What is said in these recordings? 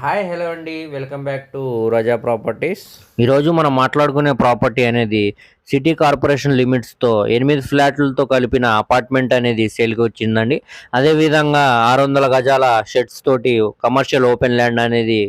Hi hello అండి. Welcome back to Raza properties. ఈరోజు మనం మాట్లాడుకునే ప్రాపర్టీ అనేది సిటీ కార్పొరేషన్ లిమిట్స్తో ఎనిమిది ఫ్లాట్లతో కలిపిన అపార్ట్మెంట్ అనేది సేల్కి వచ్చిందండి. అదేవిధంగా ఆరు వందల గజాల షెడ్స్ తోటి కమర్షియల్ ఓపెన్ ల్యాండ్ అనేది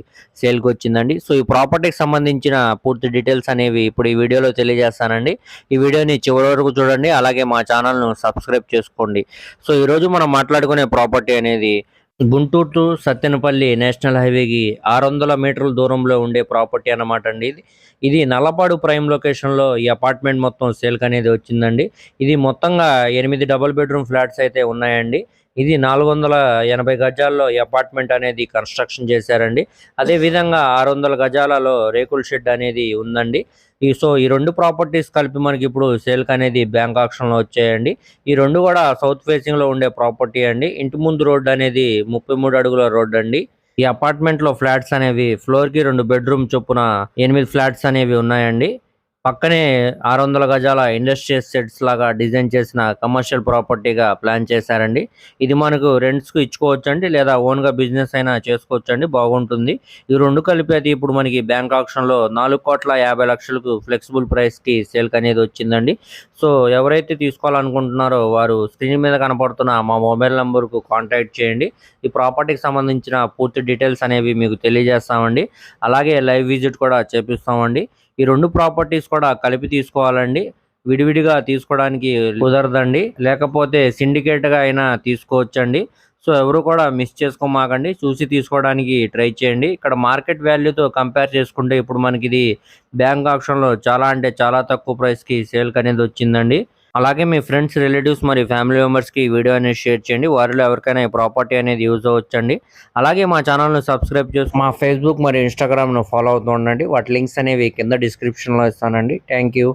సేల్కి వచ్చిందండి. సో ఈ ప్రాపర్టీకి సంబంధించిన పూర్తి డీటెయిల్స్ అనేవి ఇప్పుడు ఈ వీడియోలో తెలియజేస్తానండి. ఈ వీడియోని చివరి వరకు చూడండి అలాగే మా ఛానల్ను సబ్స్క్రైబ్ చేసుకోండి. సో ఈరోజు మనం మాట్లాడుకునే ప్రాపర్టీ అనేది గుంటూరు టు సత్తెనపల్లి నేషనల్ హైవేకి ఆరు వందల మీటర్ల దూరంలో ఉండే ప్రాపర్టీ అన్నమాట అండి ఇది. ఇది నల్లపాడు ప్రైమ్ లొకేషన్లో ఈ అపార్ట్మెంట్ మొత్తం సేల్కి అనేది వచ్చిందండి. ఇది మొత్తంగా ఎనిమిది డబుల్ బెడ్రూమ్ ఫ్లాట్స్ అయితే ఉన్నాయండి. ఇది నాలుగు వందల ఎనభై గజాల్లో అపార్ట్మెంట్ అనేది కన్స్ట్రక్షన్ చేశారండి. అదే విధంగా ఆరు వందల గజాలలో రేకుల షెడ్ అనేది ఉందండి. ఈ సో ఈ రెండు ప్రాపర్టీస్ కలిపి మనకి ఇప్పుడు సేల్కి అనేది బ్యాంక్ ఆక్షన్లో వచ్చాయండి. ఈ రెండు కూడా సౌత్ ఫేసింగ్లో ఉండే ప్రాపర్టీ అండి. ఇంటి ముందు రోడ్డు అనేది ముప్పై మూడు అడుగుల రోడ్ అండి. ఈ అపార్ట్మెంట్లో ఫ్లాట్స్ అనేవి ఫ్లోర్కి రెండు బెడ్రూమ్ చొప్పున ఎనిమిది ఫ్లాట్స్ అనేవి ఉన్నాయండి. పక్కనే ఆరు వందల గజాల ఇండస్ట్రియల్ సెట్స్ లాగా డిజైన్ చేసిన కమర్షియల్ ప్రాపర్టీగా ప్లాన్ చేశారండి. ఇది మనకు రెంట్స్కు లేదా ఓన్గా బిజినెస్ అయినా చేసుకోవచ్చండి బాగుంటుంది. ఈ రెండు కలిపి అది ఇప్పుడు మనకి బ్యాంక్ ఆప్షన్లో నాలుగు కోట్ల యాభై లక్షలకు ఫ్లెక్సిబుల్ ప్రైస్కి సేల్ అనేది వచ్చిందండి. సో ఎవరైతే తీసుకోవాలనుకుంటున్నారో వారు స్క్రీన్ మీద కనపడుతున్న మా మొబైల్ నెంబర్కు కాంటాక్ట్ చేయండి. ఈ ప్రాపర్టీకి సంబంధించిన పూర్తి డీటెయిల్స్ అనేవి మీకు తెలియజేస్తామండి. అలాగే లైవ్ విజిట్ కూడా చేపిస్తామండి. ఈ రెండు ప్రాపర్టీస్ కూడా కలిపి తీసుకోవాలండి. విడివిడిగా తీసుకోవడానికి కుదరదండి. లేకపోతే సిండికేట్గా అయినా తీసుకోవచ్చండి. సో ఎవరు కూడా మిస్ చేసుకోమాకండి. చూసి తీసుకోవడానికి ట్రై చేయండి. ఇక్కడ మార్కెట్ వాల్యూతో కంపేర్ చేసుకుంటే ఇప్పుడు మనకి ఇది బ్యాంక్ ఆప్షన్లో చాలా అంటే చాలా తక్కువ ప్రైస్కి సేల్కి అనేది వచ్చిందండి అలాగే మీ ఫ్రెండ్స్ రిలేటివ్స్ మరి ఫ్యామిలీ మెంబర్స్కి ఈ వీడియో అనేది షేర్ చేయండి. వారిలో ఎవరికైనా ఈ ప్రాపర్టీ అనేది యూజ్ అవ్వచ్చండి. అలాగే మా ఛానల్ను సబ్స్క్రైబ్ చేసి మా ఫేస్బుక్ మరియు ఇన్స్టాగ్రామ్ను ఫాలో అవుతూ ఉండండి. వాటి లింక్స్ అనేవి కింద డిస్క్రిప్షన్లో ఇస్తానండి. Thank you.